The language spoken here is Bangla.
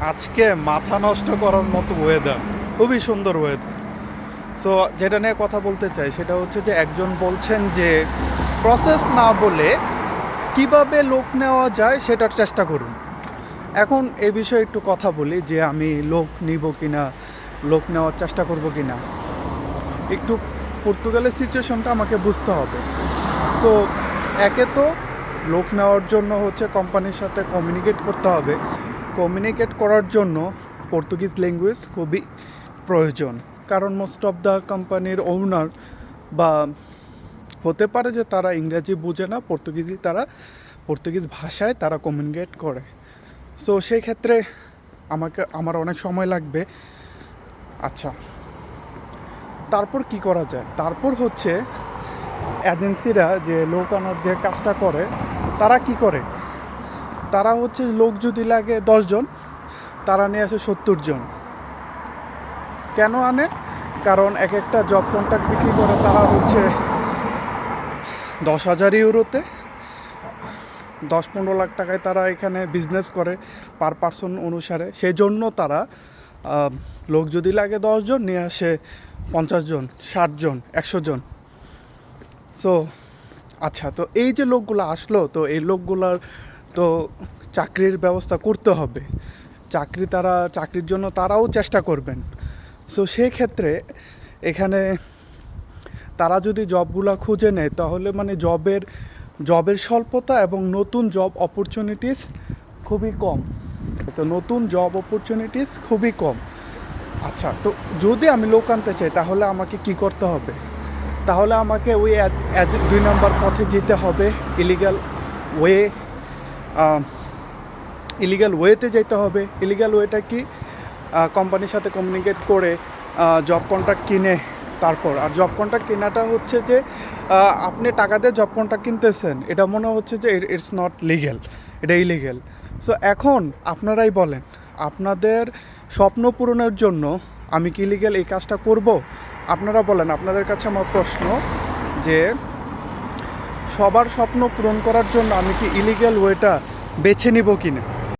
আজকে মাথা নষ্ট করার মতো ওয়েদার খুবই সুন্দর ওয়েদার সো যেটা নিয়ে কথা বলতে চাই, সেটা হচ্ছে যে একজন বলছেন যে প্রসেস না বলে কীভাবে লোক নেওয়া যায় সেটার চেষ্টা করুন। এখন এ বিষয়ে একটু কথা বলি যে, আমি লোক নিব কি না লোক নেওয়ার চেষ্টা করব কি না একটু পর্তুগালের সিচুয়েশনটা আমাকে বুঝতে হবে। তো একে তো লোক নেওয়ার জন্য হচ্ছে কোম্পানির সাথে কমিউনিকেট করতে হবে। কমিউনিকেট করার জন্য পর্তুগিজ ল্যাঙ্গুয়েজ খুবই প্রয়োজন। কারণ মোস্ট অফ দ্য কোম্পানির ওনার বা হতে পারে যে তারা ইংরেজি বুঝে না পর্তুগিজি তারা পর্তুগিজ ভাষায় তারা কমিউনিকেট করে। সো সেই ক্ষেত্রে আমাকে, আমার অনেক সময় লাগবে। আচ্ছা তারপর কি করা যায়? তারপর হচ্ছে এজেন্সিরা যে লোক আনার যে কাজটা করে, তারা কি করে? তারা হচ্ছে লোক যদি লাগে দশজন, তারা নিয়ে আসে সত্তর জন কেন আনে? কারণ এক একটা জব কন্ট্রাক্ট বিক্রি করে তারা হচ্ছে দশ হাজার ইউরোতে, দশ পনেরো লাখ টাকায় তারা এখানে বিজনেস করে পার পার্সন অনুসারে। সেই জন্য তারা লোক যদি লাগে দশজন, নিয়ে আসে পঞ্চাশ জন ষাট জন একশো জন সো আচ্ছা তো এই যে লোকগুলো আসলো, তো এই লোকগুলার তো চাকরির ব্যবস্থা করতে হবে। চাকরি তারা, চাকরির জন্য তারাও চেষ্টা করবেন। সো সেই ক্ষেত্রে এখানে তারা যদি জবগুলো খুঁজে নেয়, তাহলে মানে জবের জবের স্বল্পতা এবং নতুন জব অপরচুনিটিস খুবই কম। তো নতুন জব অপরচুনিটিস খুবই কম। আচ্ছা তো যদি আমি লোক আনতে চাই, তাহলে আমাকে কি করতে হবে? তাহলে আমাকে ওই দুই নম্বর পথে যেতে হবে ইলিগাল ওয়ে ইলিগাল ওয়েতে যেতে হবে। ইলিগাল ওয়েটা কি? কোম্পানির সাথে কমিউনিকেট করে জব কন্ট্রাক্ট কিনে তারপর। আর জব কন্ট্রাক্ট কেনাটা হচ্ছে যে আপনি টাকা দিয়ে জব কন্ট্রাক্ট কিনতেছেন। এটা মনে হচ্ছে যে ইটস নট লিগেল এটা ইলিগেল সো এখন আপনারাই বলেন, আপনাদের স্বপ্ন পূরণের জন্য আমি কি ইলিগেল এই কাজটা করব? আপনারা বলেন, আপনাদের কাছে আমার প্রশ্ন যে সবার স্বপ্ন পূরণ করার জন্য আমি কি ইলিগ্যাল ওয়েটা বেছে নিব কিনা?